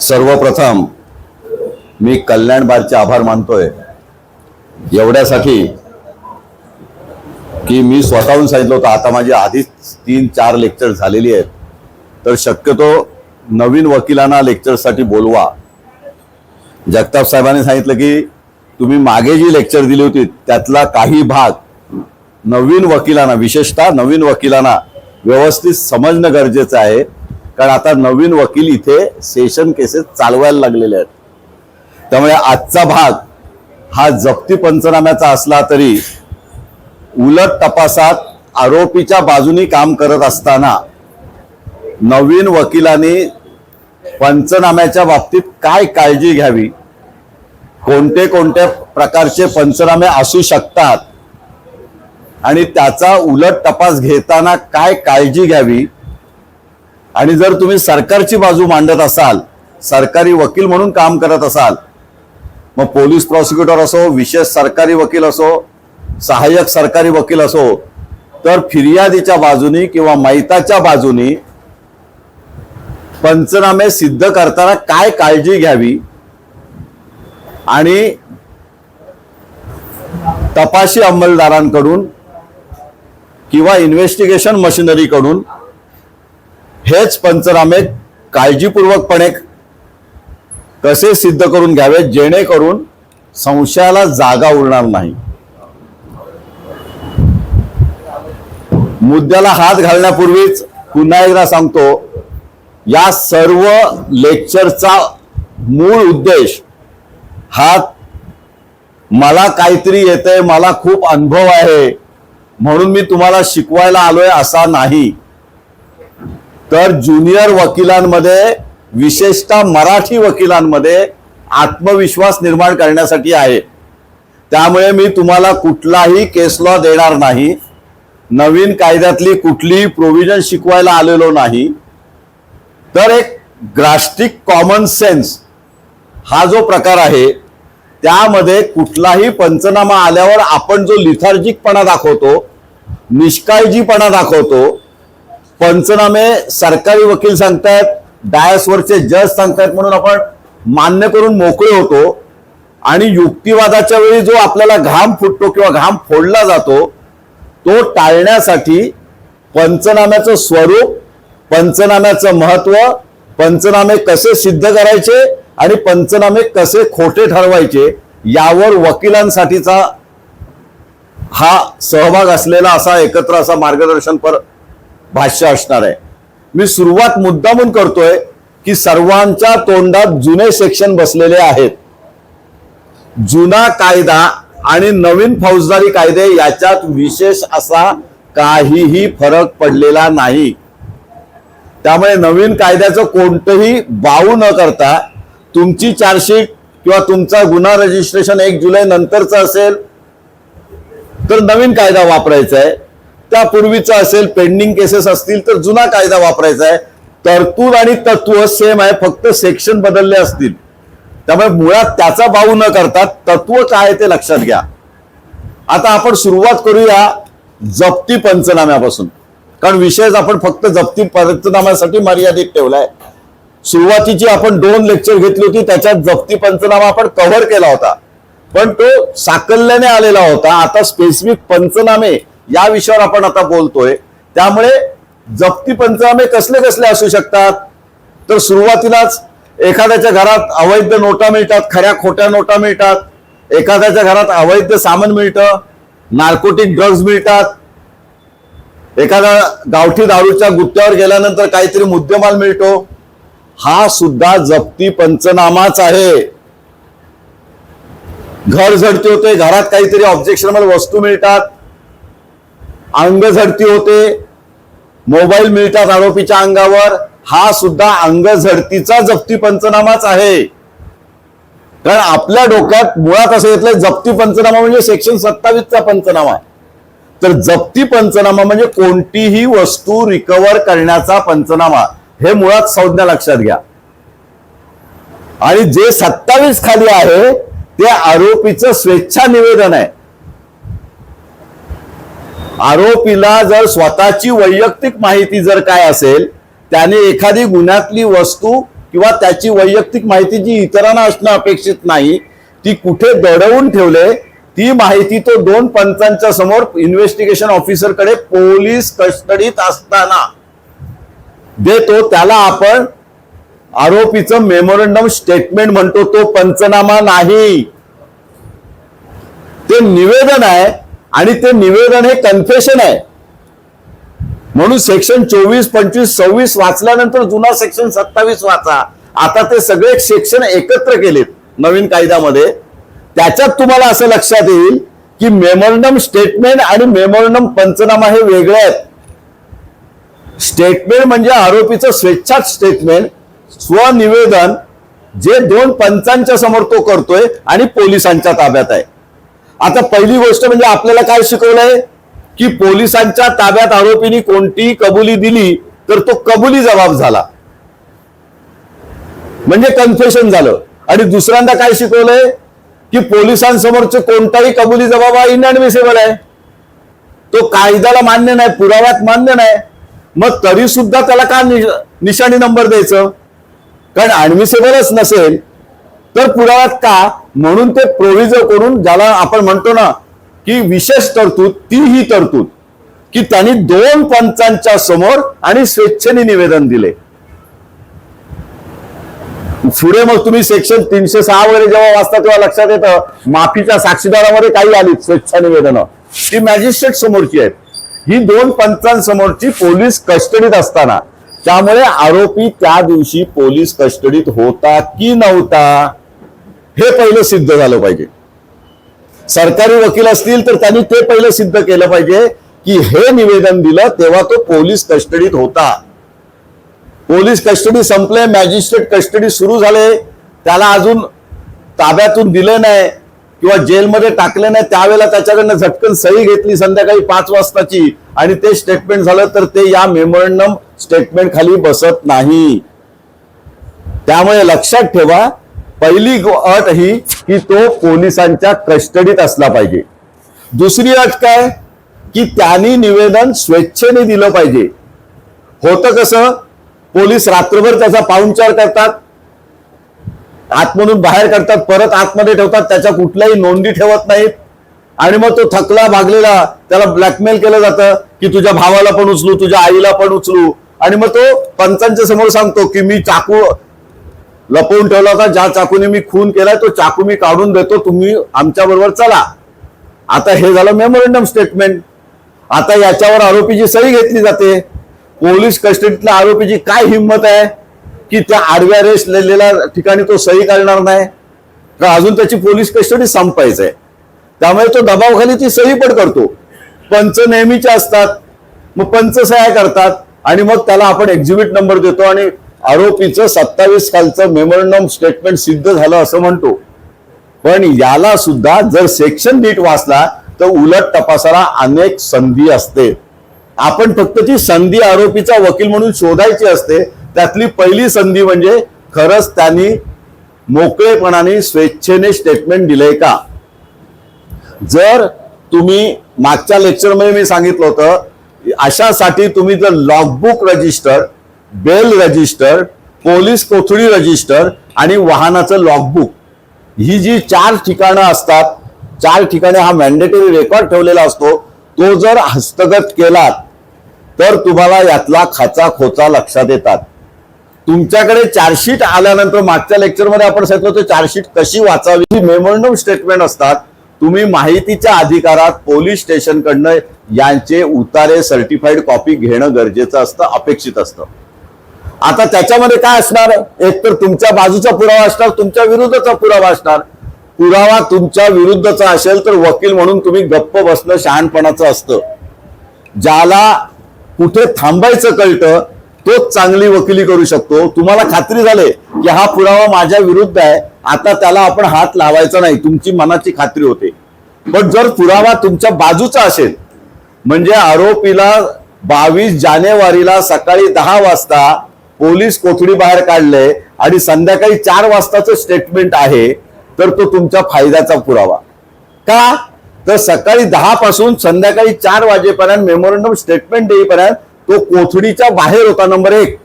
सर्वप्रथम मी कल्याण बारचे आभार मानतोय. एवढ्यासाठी की मी स्वतःहून सांगितलं होतं आता माझी आधीच तीन चार लेक्चर झालेली आहेत. तर शक्यतो नवीन वकिलांना लेक्चरसाठी बोलवा. जगताप साहेबांनी सांगितलं की तुम्ही मागे जी लेक्चर दिली होती त्यातला काही भाग नवीन वकिलांना विशेषतः नवीन वकिलांना व्यवस्थित समजणं गरजेचं आहे. कारण आता नवीन वकील इथे सेशन केसेस चालवायला लागलेले आहेत. त्यामुळे आजचा भाग हा जप्ती पंचनाम्याचा असला तरी उलट तपासात आरोपीच्या बाजूनी काम करत असताना नवीन वकिलांनी पंचनाम्याच्या बाबतीत काय काळजी घ्यावी? कोणते कोणत्या प्रकारचे पंचनामे असू शकतात? आणि त्याचा उलट तपास घेताना काय काळजी घ्यावी? आणि जर तुम्ही सरकारची बाजू मांडत असाल सरकारी वकील म्हणून काम करत असाल मग पोलीस प्रॉसिक्युटर असो विशेष सरकारी वकील असो सहाय्यक सरकारी वकील असो तर फिर्यादीच्या बाजूनी किंवा मैताच्या बाजूनी पंचनामे सिद्ध करताना काय काळजी घ्यावी? आणि तपाशी अंमलदारांकडून किंवा इन्व्हेस्टिगेशन मशिनरीकडून हेच पंचनामे काळजीपूर्वकपणे कसे सिद्ध करून घ्यावे जेणेकरून संशयाला जागा उरणार नाही. मुद्द्याला हात घालण्यापूर्वीच पुन्हा एकदा सांगतो या सर्व लेक्चरचा मूळ उद्देश हा मला काहीतरी येतंय मला खूप अनुभव आहे म्हणून मी तुम्हाला शिकवायला आलोय असा नाही. तर ज्युनियर वकिलांमध्ये विशेषतः मराठी वकिलांमध्ये आत्मविश्वास निर्माण करण्यासाठी आहे. त्यामुळे मी तुम्हाला कुठलाही केस लॉ देणार नाही. नवीन कायद्यातली कुठलीही प्रोव्हिजन शिकवायला आलेलो नाही. तर एक ग्रास्टिक कॉमन सेन्स हा जो प्रकार आहे त्यामध्ये कुठलाही पंचनामा आल्यावर आपण जो लिथार्जिकपणा दाखवतो निष्काळजीपणा दाखवतो पंचनामे सरकारी वकील सांगतायत डायसवरचे जज सांगतायत म्हणून आपण मान्य करून मोकळे होतो. आणि युक्तिवादाच्या वेळी जो आपल्याला घाम फुटतो किंवा घाम फोडला जातो तो टाळण्यासाठी पंचनाम्याचं स्वरूप पंचनाम्याचं महत्त्व पंचनामे कसे सिद्ध करायचे आणि पंचनामे कसे खोटे ठरवायचे यावर वकिलांसाठीचा हा सहभाग असलेला असा एकत्र असा मार्गदर्शनपर भाष्य असणार आहे. मी सुरुवात मुद्दामून करतोय की सर्वांच्या तोंडात जुने सेक्शन बसलेले आहेत. जुना कायदा आणि नवीन फौजदारी कायदे याच्यात विशेष असा काहीही फरक पडलेला नाही. त्यामुळे नवीन कायद्याचं कोणतंही बाऊ न करता तुमची चार्जशीट किंवा तुमचा गुन्हा रजिस्ट्रेशन एक जुलै नंतरचं असेल तर नवीन कायदा वापरायचा आहे. त्यापूर्वीचा असेल पेंडिंग केसेस असतील तर जुना कायदा वापरायचा आहे. तरतूद आणि तत्व सेम आहे फक्त सेक्शन बदलले असतील. त्यामुळे मुळात त्याचा भाऊ न करता तत्व काय ते लक्षात घ्या. आता आपण सुरुवात करूया जप्ती पंचनाम्यापासून. कारण विषयच आपण फक्त जप्ती पंचनाम्यासाठी मर्यादित ठेवलाय. सुरुवातीची आपण दोन लेक्चर घेतली होती त्याच्यात जप्ती पंचनामा आपण कव्हर केला होता. पण तो साकल्याने आलेला होता. आता स्पेसिफिक पंचनामे या विषयावर आपण आता बोलतोय. त्यामुळे जप्ती पंचनामे कसले कसले असू शकतात? तर सुरुवातीलाच एखाद्याच्या घरात अवैध नोटा मिळतात खऱ्या खोट्या नोटा मिळतात. एखाद्याच्या घरात अवैध सामान मिळतं नार्कोटिक ड्रग्ज मिळतात. एखाद्या गावठी दारूच्या गुत्त्यावर गेल्यानंतर काहीतरी मुद्देमाल मिळतो. हा सुद्धा जप्ती पंचनामाच आहे. घर झडती होते घरात काहीतरी ऑब्जेक्शनबल वस्तू मिळतात. अंग झडती होते. मोबाईल मिळतात आरोपीच्या अंगावर. हा सुद्धा अंग झडतीचा जप्ती पंचनामाच आहे. कारण आपल्या डोक्यात मुळात असं घेतलंय जप्ती पंचनामा म्हणजे सेक्शन सत्तावीसचा पंचनामा. आहे तर जप्ती पंचनामा म्हणजे कोणतीही वस्तू रिकवर करण्याचा पंचनामा. हे मुळात संज्ञा लक्षात घ्या. आणि जे सत्तावीस खाली आहे ते आरोपीचं स्वेच्छा निवेदन आहे. आरोपीला जर स्वतःची वैयक्तिक माहिती जर काय असेल त्याने एखादी गुन्ह्यातली वस्तू किंवा त्याची वैयक्तिक माहिती जी इतरांना असणं अपेक्षित नाही ती कुठे दडवून ठेवले ती माहिती तो दोन पंचांच्या समोर इन्व्हेस्टिगेशन ऑफिसरकडे पोलीस कस्टडीत असताना देतो. त्याला आपण आरोपीचं मेमोरंडम स्टेटमेंट म्हणतो. तो पंचनामा नाही. ते निवेदन आहे आणि ते निवेदन हे कन्फेशन आहे. म्हणून सेक्शन चोवीस पंचवीस सव्वीस वाचल्यानंतर जुना सेक्शन सत्तावीस वाचा. आता ते सगळे सेक्शन एकत्र केलेत नवीन कायद्यामध्ये. त्याच्यात तुम्हाला असं लक्षात येईल की मेमोरंडम स्टेटमेंट आणि मेमोरंडम पंचनामा हे वेगळे आहेत. स्टेटमेंट म्हणजे आरोपीचं स्वेच्छात स्टेटमेंट स्वनिवेदन जे दोन पंचांच्या समोर तो करतोय आणि पोलिसांच्या ताब्यात आहे. आता पहिली गोष्ट म्हणजे आपल्याला काय शिकवलंय की पोलिसांच्या ताब्यात आरोपींनी कोणतीही कबुली दिली तर तो कबुली जबाब झाला. म्हणजे कन्फेशन झालं. आणि दुसऱ्यांदा काय शिकवलंय? की पोलिसांसमोरचे कोणताही कबुली जबाब हा इनऍडमिसेबल आहे. तो कायद्याला मान्य नाही पुराव्यात मान्य नाही. मग तरी सुद्धा त्याला का निशाणी नंबर द्यायचं? कारण ऍडमिसेबलच नसेल तर पुराव्यात का म्हणून ते प्रोव्हिजन करून ज्याला आपण म्हणतो ना की विशेष तरतूद ती ही तरतूद की त्यांनी दोन पंचांच्या समोर आणि स्वेच्छेने निवेदन दिले. पुढे मग तुम्ही सेक्शन तीनशे सहा वगैरे जेव्हा वाचता तेव्हा लक्षात येतं माफीच्या साक्षीदारामध्ये काही आली स्वेच्छा निवेदनं. ती मॅजिस्ट्रेट समोरची आहेत. ही दोन पंचांसमोरची पोलीस कस्टडीत असताना त्यामुळे आरोपी त्या दिवशी पोलीस कस्टडीत होता की नव्हता? हे पहिलं सिद्ध झालं पाहिजे. सरकारी वकील असतील तर त्यांनी ते पहिलं सिद्ध केलं पाहिजे की हे निवेदन दिलं तेव्हा तो पोलीस कस्टडीत होता. पोलीस कस्टडी संपले मॅजिस्ट्रेट कस्टडी सुरू झाले. त्याला अजून ताब्यातून दिलं नाही किंवा जेलमध्ये टाकले नाही. त्यावेळेला त्याच्याकडनं झटकन सही घेतली संध्याकाळी पाच वाजताची आणि ते स्टेटमेंट झालं तर ते या मेमोरंडम स्टेटमेंट खाली बसत नाही. त्यामुळे लक्षात ठेवा पहिली अट ही की तो पोलिसांच्या कस्टडीत असला पाहिजे. दुसरी अट काय? की त्यांनी निवेदन स्वेच्छेने दिलं पाहिजे. होतं कसं? पोलीस रात्रभर त्याचा पाहुणचार करतात. आतमधून बाहेर करतात परत आतमध्ये ठेवतात त्याच्या कुठल्याही नोंदी ठेवत नाहीत. आणि मग तो थकला भागलेला त्याला ब्लॅकमेल केलं जातं की तुझ्या भावाला पण उचलू तुझ्या आईला पण उचलू. आणि मग तो पंचांच्या समोर सांगतो की मी चाकू लपवून ठेवला होता. ज्या चाकूने मी खून केलाय तो चाकू मी काढून देतो. तुम्ही आमच्या बरोबर चला. आता हे झालं मेमोरेंडम स्टेटमेंट आता याच्यावर आरोपीची सही घेतली जाते. पोलीस कस्टडीतल्या आरोपीची काय हिंमत आहे? की त्या आडव्या रेस लिहिलेल्या ठिकाणी तो सही करणार नाही? का अजून त्याची पोलीस कस्टडी संपायचंय? त्यामुळे तो दबावखाली ती सही पण करतो. पंच नेहमीचे असतात. मग पंच सह्या करतात. आणि मग त्याला आपण एक्झिबिट नंबर देतो आणि आरोपीचं सत्तावीस खालचं मेमोरंडम स्टेटमेंट सिद्ध झालं असं म्हणतो. पण याला सुद्धा जर सेक्शन नीट वाचला तर उलट तपासाला अनेक संधी असते. आपण फक्त ती संधी आरोपीचा वकील म्हणून शोधायची असते त्यातली पहिली संधी म्हणजे खरंच त्यांनी मोकळेपणाने स्वेच्छेने स्टेटमेंट दिलंय का? जर तुम्ही मागच्या लेक्चरमध्ये मी सांगितलं होतं अशासाठी तुम्ही जर logbook register bail register police Kothali register आणि वाहनाचं लॉगबुक ही जी चार ठिकाणं असतात चार ठिकाणी हा मॅन्डेटरी रेकॉर्ड ठेवलेला असतो तो जर हस्तगत केलात तर तुम्हाला यातला खाचा खोचा लक्षात येतात. तुमच्याकडे चार्जशीट आल्यानंतर मागच्या लेक्चरमध्ये आपण सांगितलं होतं चार्जशीट कशी वाचावी? मेमोरंडम स्टेटमेंट असतात. तुम्ही माहितीच्या अधिकारात पोलीस स्टेशनकडनं यांचे उतारे सर्टिफाईड कॉपी घेणं गरजेचं असतं अपेक्षित असतं. आता त्याच्यामध्ये काय असणार? एक तर तुमच्या बाजूचा पुरावा असणार तुमच्या विरुद्धचा पुरावा असणार. पुरावा तुमच्या विरुद्धचा असेल तर वकील म्हणून तुम्ही गप्प बसणं शहाणपणाचं असतं. ज्याला कुठे थांबायचं कळतं तोच चांगली वकिली करू शकतो. तुम्हाला खात्री झाले की हा पुरावा माझ्या विरुद्ध आहे आता त्याला आपण हात लावायचा नाही तुमची मनाची खात्री होते. पण जर पुरावा तुमच्या बाजूचा असेल म्हणजे आरोपीला बावीस जानेवारीला सकाळी दहा वाजता पोलीस कोठडी बाहेर काढले आणि संध्याकाळी चार वाजताचं स्टेटमेंट आहे तर तो तुमच्या फायद्याचा पुरावा. का? तर सकाळी दहा पासून संध्याकाळी चार वाजेपर्यंत मेमोरंडम स्टेटमेंट देईपर्यंत तो कोथडीच्या बाहेर होता नंबर एक.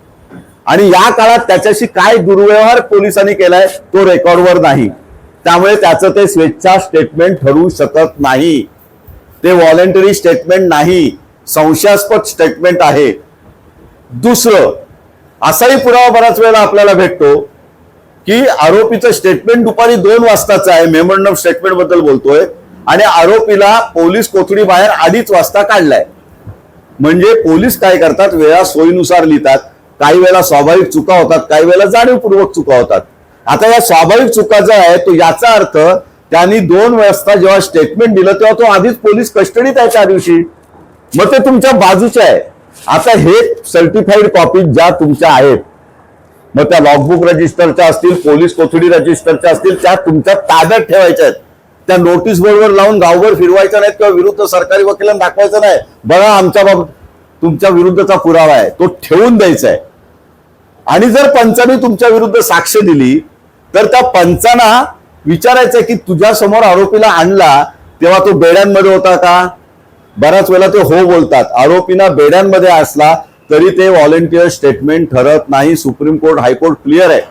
आणि या काळात त्याच्याशी काय दुर्व्यवहार पोलिसांनी केलाय तो रेकॉर्डवर नाही. त्यामुळे त्याचं ते स्वेच्छा स्टेटमेंट ठरू शकत नाही. ते व्हॉलेंटरी स्टेटमेंट नाही. संशयास्पद स्टेटमेंट आहे. दुसरं असाही पुरावा बराच वेळेला आपल्याला भेटतो की आरोपीचं स्टेटमेंट दुपारी दोन वाजताचं आहे. मेमोरंडम स्टेटमेंटबद्दल बोलतोय. आणि आरोपीला पोलीस कोथडी बाहेर अडीच वाजता काढलाय. म्हणजे पोलीस काय करतात? वेळा सोयीनुसार लिहितात. काही वेळेला स्वाभाविक चुका होतात काही वेळेला जाणीवपूर्वक चुका होतात. आता या स्वाभाविक चुका जो आहे तो याचा अर्थ त्यांनी दोन वाजता जेव्हा स्टेटमेंट दिलं तेव्हा तो आधीच पोलीस कस्टडीत आहे त्या दिवशी. मग ते तुमच्या बाजूचे आहे. आता हे सर्टिफाईड कॉपी ज्या तुमच्या आहेत मग त्या लॉगबुक रजिस्टरच्या असतील पोलीस कोथडी रजिस्टरच्या असतील त्या तुमच्या ताब्यात ठेवायच्या आहेत. त्या नोटीस बोर्डवर लावून गावभर फिरवायच्या नाहीत किंवा विरुद्ध सरकारी वकिलांना दाखवायचं नाही. बघा आमच्या बाब तुमच्या विरुद्धचा पुरावा आहे. तो ठेवून द्यायचा आहे. आणि जर पंचाने तुमच्या विरुद्ध साक्ष दिली तर त्या पंचांना विचारायचं की तुझ्या समोर आरोपीला आणला तेव्हा तो बेड्यांमध्ये होता का? बऱ्याच वेळेला ते हो बोलतात. आरोपीना बेड्यांमध्ये असला तरी ते व्हॉलेंटिअर स्टेटमेंट ठरत नाही. सुप्रीम कोर्ट हायकोर्ट क्लिअर आहे.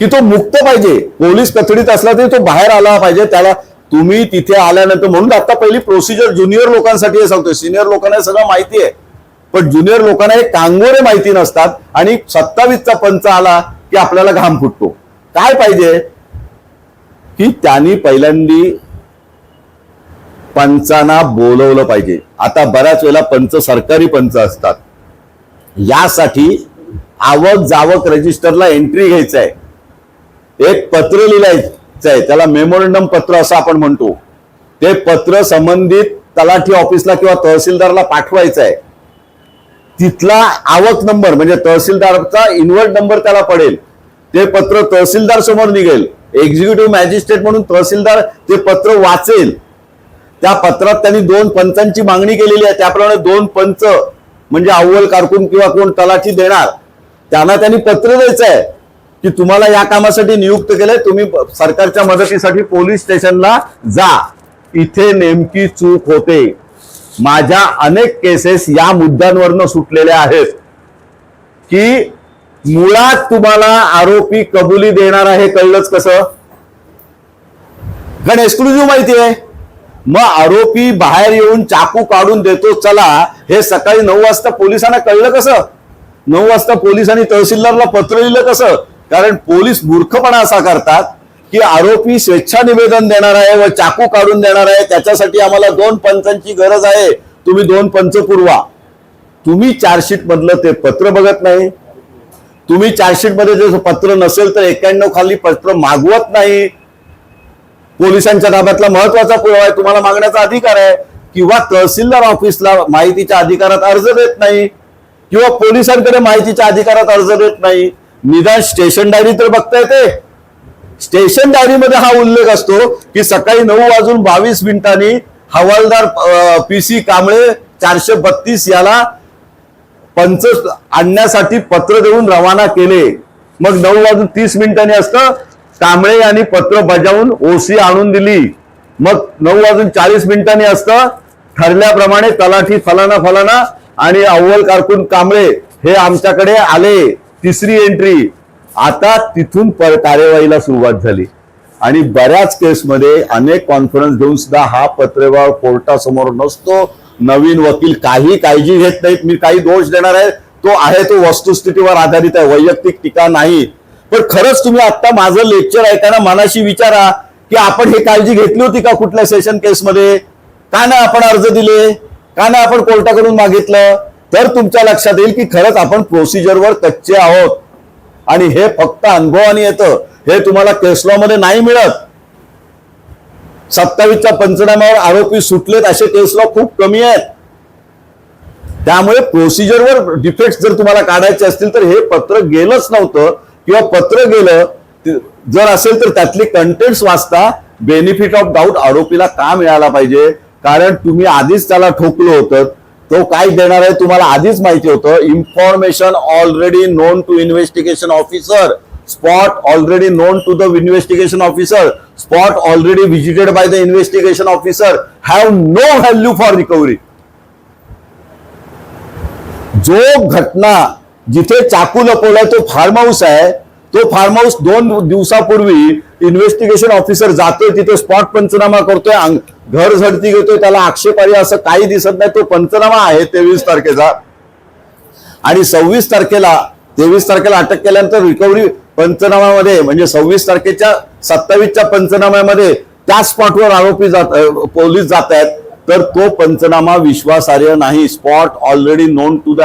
की तो मुक्त पाहिजे. पोलीस कथडीत असला तरी तो बाहेर आला पाहिजे. त्याला तुम्ही तिथे आल्यानंतर म्हणून आता पहिली प्रोसिजर ज्युनियर लोकांसाठी हे सांगतोय. सिनियर लोकांना सगळं माहिती आहे. पण ज्युनियर लोकांना हे कांगोरे माहिती नसतात आणि सत्तावीसचा पंच आला की आपल्याला घाम फुटतो. काय पाहिजे? की त्यांनी पहिल्यांदी पंचांना बोलवलं पाहिजे. आता बऱ्याच वेळेला पंच सरकारी पंच असतात. यासाठी आवक जावक रजिस्टरला एंट्री घ्यायचं आहे एक पत्र लिहायचं आहे त्याला मेमोरंडम पत्र असं आपण म्हणतो. ते पत्र संबंधित तलाठी ऑफिसला किंवा तहसीलदारला पाठवायचं आहे तिथला आवक नंबर म्हणजे तहसीलदारचा इन्व्हर्ट नंबर त्याला पडेल. ते पत्र तहसीलदार समोर निघेल. एक्झिक्युटिव्ह मॅजिस्ट्रेट म्हणून तहसीलदार ते पत्र वाचेल. त्या पत्रात त्यांनी दोन पंचांची मागणी केलेली आहे. त्याप्रमाणे दोन पंच म्हणजे अव्वल कारकून किंवा कोण तलाठी देणार त्यांना त्यांनी पत्र द्यायचं आहे की तुम्हाला या कामासाठी नियुक्त केलंय तुम्ही सरकारच्या मदतीसाठी पोलीस स्टेशनला जा. इथे नेमकी चूक होते. माझ्या अनेक केसेस या मुद्द्यांवरनं सुटलेल्या आहेत. की मुळात तुम्हाला आरोपी कबुली देणार आहे कळलंच कसं? कारण एक्सक्लुझिव्ह माहिती आहे. मग आरोपी बाहेर येऊन चाकू काढून देतो चला. हे सकाळी नऊ वाजता पोलिसांना कळलं कसं? नऊ वाजता पोलिसांनी तहसीलदारला पत्र लिहिलं कसं? कारण पोलीस मूर्खपणा असा करतात की आरोपी स्वेच्छा निवेदन देणार आहे व चाकू काढून देणार आहे. त्याच्यासाठी आम्हाला दोन पंचांची गरज आहे. तुम्ही दोन पंच पुरवा. तुम्ही चार्जशीट मधलं ते पत्र बघत नाही. तुम्ही चार्जशीटमध्ये जर पत्र नसेल तर एक्क्याण्णव खाली पत्र मागवत नाही. पोलिसांच्या ताब्यातला महत्त्वाचा पुरावा आहे. तुम्हाला मागण्याचा अधिकार आहे. किंवा तहसीलदार ऑफिसला माहितीच्या अधिकारात अर्ज देत नाही. किंवा पोलिसांकडे माहितीच्या अधिकारात अर्ज देत नाही. निदान स्टेशन डायरी तर बघता येते स्टेशन डायरीमध्ये हा उल्लेख असतो की सकाळी नऊ वाजून बावीस मिनिटांनी हवालदार पी सी कांबळे चारशे बत्तीस याला पंच आणण्यासाठी पत्र देऊन रवाना केले. मग नऊ वाजून तीस मिनिटांनी असतं कांबळे यांनी पत्र बजावून ओसी आणून दिली. मग नऊ वाजून चाळीस मिनिटांनी असतं ठरल्याप्रमाणे तलाठी फलाना फलाना आणि अव्वल कारकून कांबळे हे आमच्याकडे आले. तिसरी एंट्री आता तिथून पर कार्यवाहीला सुरुवात झाली. आणि बऱ्याच केसमध्ये अनेक कॉन्फरन्स घेऊन सुद्धा हा पत्रव्यवहार कोर्टासमोर नसतो. नवीन वकील काही काळजी घेत नाहीत. मी काही दोष देणार आहे. तो आहे तो वस्तुस्थितीवर आधारित आहे. वैयक्तिक टीका नाही. पण खरंच तुम्ही आता माझं लेक्चर ऐकाना मनाशी विचारा की आपण हे काळजी घेतली होती का कुठल्या सेशन केसमध्ये का नाही आपण अर्ज दिले? का नाही आपण कोर्टाकडून मागितलं? तर तुमच्या लक्षात येईल की खरंच आपण प्रोसिजरवर कच्चे आहोत. आणि हे फक्त अनुभवाने येतं. हे तुम्हाला केस लॉ मध्ये नाही मिळत. सत्तावीसच्या पंचनाम्यावर आरोपी सुटलेत असे केस लॉ खूप कमी आहेत. त्यामुळे प्रोसिजरवर डिफेक्ट जर तुम्हाला काढायचे असतील तर हे पत्र गेलंच नव्हतं. किंवा पत्र गेलं जर असेल तर त्यातली कंटेंट्स वाचता बेनिफिट ऑफ डाऊट आरोपीला का मिळाला पाहिजे? कारण तुम्ही आधीच त्याला ठोकलं होतं. तो काय देणार आहे तुम्हाला आधीच माहिती होतं. Information already known to investigation officer spot already known to the investigation officer spot already visited by the investigation officer have no value for recovery जो घटना जिथे चाकू लपवलाय तो फार्म हाऊस आहे. तो फार्म हाऊस दोन दिवसापूर्वी इन्व्हेस्टिगेशन ऑफिसर जातोय तिथे स्पॉट पंचनामा करतोय घर झडती घेतोय त्याला आक्षेपारी असं काही दिसत नाही. तो पंचनामा आहे तेवीस तारखेचा. आणि सव्वीस तारखेला तेवीस तारखेला अटक केल्यानंतर रिकव्हरी पंचनाम्यामध्ये म्हणजे सव्वीस तारखेच्या सत्तावीसच्या पंचनाम्यामध्ये त्या स्पॉटवर आरोपी जात पोलीस जात आहेत. तर तो पंचनामा विश्वासार्ह नाही. Spot already known to the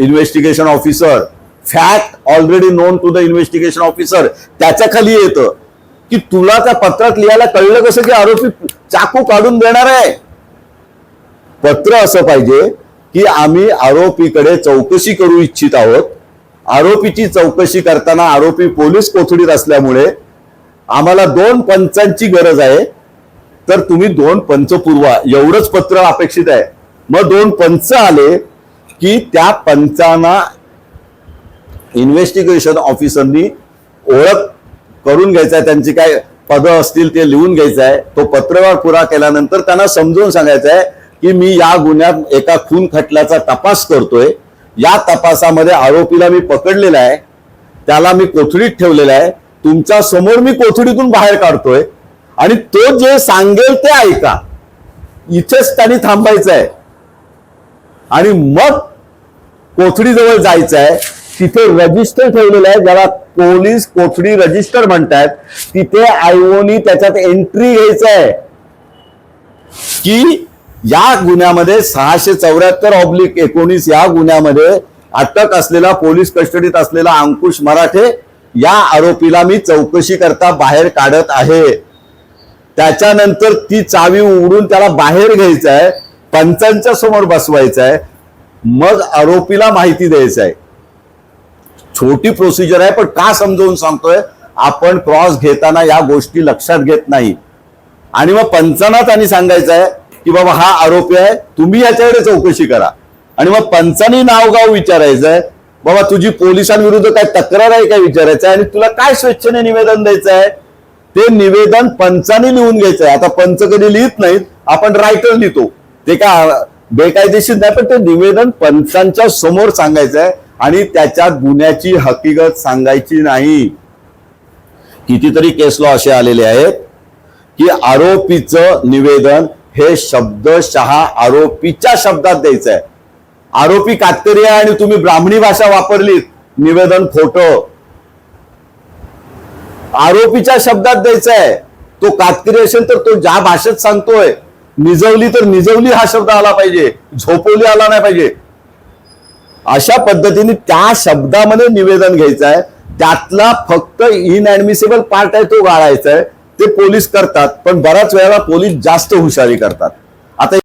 investigation officer fact already known to the investigation officer त्याच्याखाली येतं की तुला त्या पत्रात लिहायला कळलं कसं की आरोपी चाकू काढून देणार आहे? पत्र असं पाहिजे की आम्ही आरोपीकडे चौकशी करू इच्छित आहोत. आरोपीची चौकशी करताना आरोपी पोलीस कोठडीत असल्यामुळे आम्हाला दोन पंचांची गरज आहे. तर तुम्ही दोन पंच पुरवा. एवढंच पत्र अपेक्षित आहे. मग दोन पंच आले की त्या पंचांना इन्व्हेस्टिगेशन ऑफिसरनी ओळख करून घ्यायचा आहे त्यांची काय पदं असतील ते लिहून घ्यायचं आहे तो पत्रव्यवहार पुरा केल्यानंतर त्यांना समजून सांगायचं आहे की मी या गुन्ह्यात एका खून खटल्याचा तपास करतोय. या तपासामध्ये आरोपीला मी पकडलेला आहे त्याला मी कोथडीत ठेवलेला आहे तुमच्यासमोर मी कोथडीतून बाहेर काढतोय आणि तो जे सांगेल ते ऐका. इथेच त्यांनी थांबायचं आहे आणि मग कोथडीजवळ जायचं आहे तिथे रजिस्टर ठेवलेलं आहे. ज्याला पोलीस कोथडी रजिस्टर म्हणतात तिथे आयओनी त्याच्यात एंट्री घ्यायचं आहे की या गुन्ह्यामध्ये सहाशे चौऱ्याहत्तर ऑब्लिक एकोणीस या गुन्ह्यामध्ये अटक असलेला पोलीस कस्टडीत असलेला अंकुश मराठे या आरोपीला मी चौकशी करता बाहेर काढत आहे. त्याच्यानंतर ती चावी उघडून त्याला बाहेर घ्यायचं आहे पंचांच्या समोर बसवायचं आहे मग आरोपीला माहिती द्यायचं आहे. छोटी प्रोसिजर आहे पण का समजावून सांगतोय? आपण क्रॉस घेताना या गोष्टी लक्षात घेत नाही. आणि मग पंचांना त्यांनी सांगायचं आहे की बाबा हा आरोपी आहे तुम्ही याच्याकडे चौकशी करा. आणि मग पंचांनी नावगाव विचारायचं आहे बाबा तुझी पोलिसांविरुद्ध काय तक्रार आहे काय विचारायचं आहे आणि तुला काय स्वेच्छेने निवेदन द्यायचं आहे? ते निवेदन पंचांनी लिहून घ्यायचं आहे आता पंच कधी लिहित नाहीत आपण रायटर लिहितो. ते काय बेकायदेशीर नाही पण ते निवेदन पंचांच्या समोर सांगायचं आहे आणि त्याच्यात गुन्ह्याची हकीकत सांगायची नाही. कितीतरी केस लॉ असे आलेले आहेत की आरोपीचं निवेदन हे शब्दशः आरोपीच्या शब्दात द्यायचं आहे आरोपी कातकरी आहे आणि तुम्ही ब्राह्मणी भाषा वापरलीत निवेदन खोट. आरोपीच्या शब्दात द्यायचं आहे तो कातकरी असेल तर तो ज्या भाषेत सांगतोय निजवली तर निजवली हा शब्द आला पाहिजे. झोपवली आला नाही पाहिजे. अशा पद्धतीने त्या शब्दामध्ये निवेदन घ्यायचं आहे त्यातला फक्त इनऍडमिसिबल पार्ट आहे तो गाळायचा आहे ते पोलीस करतात पण बऱ्याच वेळेला पोलीस जास्त हुशारी करतात. आता